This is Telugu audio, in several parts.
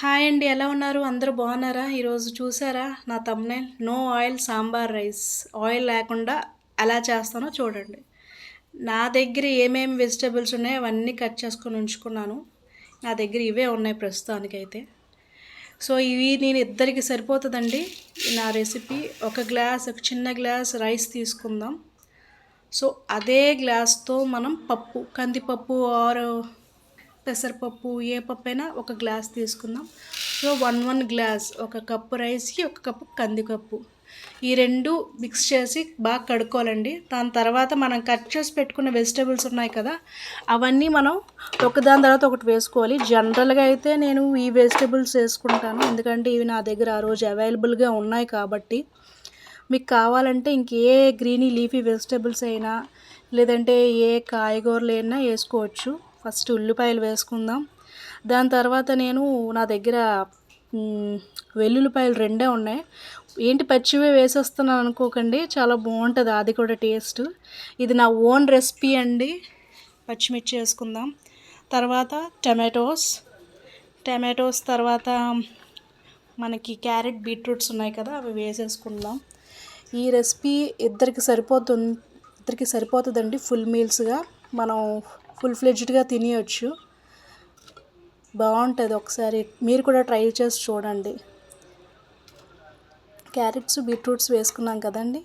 హాయ్ అండి ఎలా ఉన్నారు? అందరూ బాగున్నారా? ఈరోజు చూసారా నా thumbnail no oil sambar rice. Oil లేకుండా ఎలా చేస్తానో చూడండి. నా దగ్గర ఏమేమి వెజిటేబుల్స్ ఉన్నాయో అవన్నీ కట్ చేసుకొని ఉంచుకున్నాను. నా దగ్గర ఇవే ఉన్నాయి ప్రస్తుతానికైతే. సో ఇవి నేను ఇద్దరికి సరిపోతుందండి. నా రెసిపీ ఒక గ్లాస్ ఒక చిన్న గ్లాస్ రైస్ తీసుకుందాం. సో అదే గ్లాస్తో మనం పప్పు కందిపప్పు ఆర్ పెసరపప్పు ఏ పప్పు అయినా ఒక గ్లాస్ తీసుకుందాం. సో వన్ వన్ గ్లాస్ ఒక కప్పు రైస్కి ఒక కప్పు కందికప్పు ఈ రెండు మిక్స్ చేసి బాగా కడుక్కోవాలండి. దాని తర్వాత మనం కట్ చేసి పెట్టుకున్న వెజిటేబుల్స్ ఉన్నాయి కదా అవన్నీ మనం ఒకదాని తర్వాత ఒకటి వేసుకోవాలి. జనరల్గా అయితే నేను ఈ వెజిటేబుల్స్ వేసుకుంటాను. ఎందుకంటే ఇవి నా దగ్గర ఆ రోజు అవైలబుల్గా ఉన్నాయి కాబట్టి. మీకు కావాలంటే ఇంకే గ్రీనీ లీఫీ వెజిటేబుల్స్ అయినా లేదంటే ఏ కాయగూరలు అయినా వేసుకోవచ్చు. ఫస్ట్ ఉల్లిపాయలు వేసుకుందాం. దాని తర్వాత నేను నా దగ్గర వెల్లుల్లిపాయలు రెండే ఉన్నాయి. ఏంటి పచ్చివే వేసేస్తున్నాను అనుకోకండి చాలా బాగుంటుంది అది కూడా టేస్ట్. ఇది నా ఓన్ రెసిపీ అండి. పచ్చిమిర్చి వేసుకుందాం. తర్వాత టమాటోస్. టమాటోస్ తర్వాత మనకి క్యారెట్ బీట్రూట్స్ ఉన్నాయి కదా అవి వేసేసుకుందాం. ఈ రెసిపీ ఇద్దరికి సరిపోతుంది ఇద్దరికి సరిపోతుందండి ఫుల్ మీల్స్గా. మనం ఫుల్ ఫ్లెడ్జ్డ్గా తినేయచ్చు. బాగుంటుంది ఒకసారి. మీరు కూడా ట్రై చేసి చూడండి. క్యారెట్స్ బీట్రూట్స్ వేసుకున్నాం కదండి.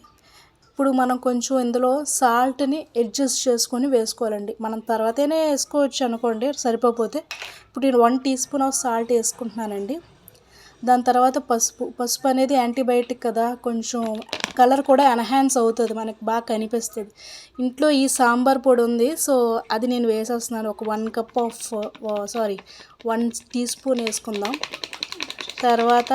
ఇప్పుడు మనం కొంచెం ఇందులో సాల్ట్ని అడ్జస్ట్ చేసుకొని వేసుకోవాలండి. మనం తర్వాతనే వేసుకోవచ్చు అనుకోండి సరిపోతే ఇప్పుడు నేను one teaspoon of salt వేసుకుంటున్నానండి. దాని తర్వాత పసుపు. పసుపు అనేది యాంటీబయాటిక్ కదా కొంచెం కలర్ కూడా ఎన్హాన్స్ అవుతుంది మనకు బాగా కనిపిస్తుంది. ఇంట్లో ఈ సాంబార్ పొడి ఉంది సో అది నేను వేసేస్తున్నాను. ఒక one cup of sorry one teaspoon వేసుకుందాం. తర్వాత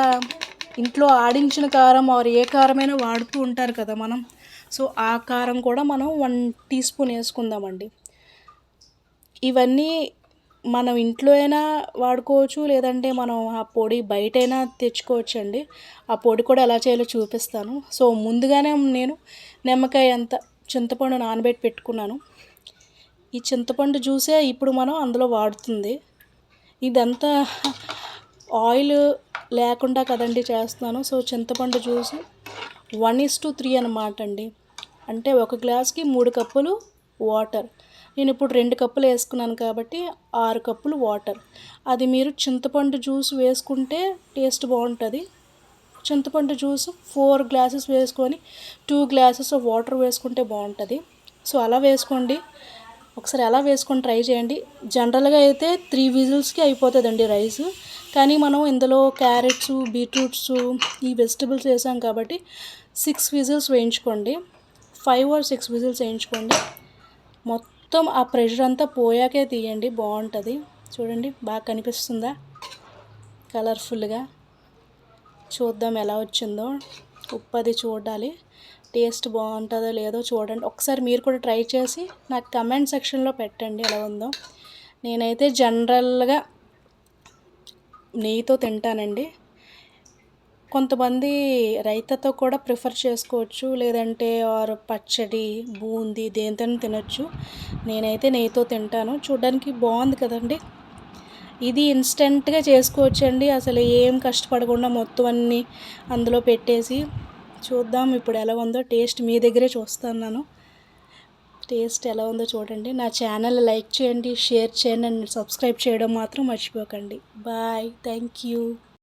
ఇంట్లో ఆడించిన కారం ఆరు ఏ కారమైనా వాడుతూ ఉంటారు కదా మనం సో ఆ కారం కూడా మనం వన్ టీ స్పూన్ వేసుకుందామండి. ఇవన్నీ మనం ఇంట్లో అయినా వాడుకోవచ్చు లేదంటే మనం ఆ పొడి బయటైనా తెచ్చుకోవచ్చు అండి ఆ పొడి కూడా ఎలా చేయాలో చూపిస్తాను. సో ముందుగానే నేను నిమ్మకాయ అంత చింతపండు నానబెట్టి పెట్టుకున్నాను. ఈ చింతపండు జ్యూసే ఇప్పుడు మనం అందులో వాడుతుంది. ఇదంతా ఆయిల్ లేకుండా కదండి చేస్తున్నాను. సో చింతపండు juice one is to three అనమాట అండి. అంటే ఒక గ్లాస్కి మూడు కప్పులు వాటర్. నేను ఇప్పుడు రెండు కప్పులు వేసుకున్నాను కాబట్టి ఆరు కప్పులు వాటర్. అది మీరు చింతపండు జ్యూస్ వేసుకుంటే టేస్ట్ బాగుంటుంది. చింతపండు జ్యూస్ ఫోర్ గ్లాసెస్ వేసుకొని టూ గ్లాసెస్ ఆఫ్ వాటర్ వేసుకుంటే బాగుంటుంది. సో అలా వేసుకోండి. ఒకసారి అలా వేసుకొని ట్రై చేయండి. జనరల్గా అయితే త్రీ విజిల్స్కి అయిపోతుందండి రైస్. కానీ మనం ఇందులో క్యారెట్స్ బీట్రూట్స్ ఈ వెజిటబుల్స్ వేసాం కాబట్టి సిక్స్ విజిల్స్ వేయించుకోండి. ఫైవ్ ఆర్ సిక్స్ విజిల్స్ వేయించుకోండి. మొత్తం మొత్తం ఆ ప్రెషర్ అంతా పోయాకే తీయండి బాగుంటుంది. చూడండి బాగా కనిపిస్తుందా? కలర్ఫుల్గా. చూద్దాం ఎలా వచ్చిందో. ఉప్పు అది చూడాలి. టేస్ట్ బాగుంటుందో లేదో చూడండి. ఒకసారి మీరు కూడా ట్రై చేసి నాకు కమెంట్ సెక్షన్లో పెట్టండి ఎలా ఉందో. నేనైతే జనరల్గా నెయ్యితో తింటానండి. కొంతమంది రైతాతో కూడా ప్రిఫర్ చేసుకోవచ్చు లేదంటే ఆర్ పచ్చడి బూందీ దేనితో తినొచ్చు. నేనైతే నెయ్యితో తింటాను. చూడడానికి బాగుంది కదండి. ఇది ఇన్స్టెంట్గా చేసుకోవచ్చండి. అసలు ఏం కష్టపడకుండా మొత్తం అన్నీ అందులో పెట్టేసి చూద్దాం ఇప్పుడు ఎలా ఉందో. టేస్ట్ మీ దగ్గరే చూస్తున్నాను టేస్ట్ ఎలా ఉందో చూడండి. నా ఛానల్ లైక్ చేయండి షేర్ చేయండి అండ్ సబ్స్క్రైబ్ చేయడం మాత్రం మర్చిపోకండి. బాయ్. Thank you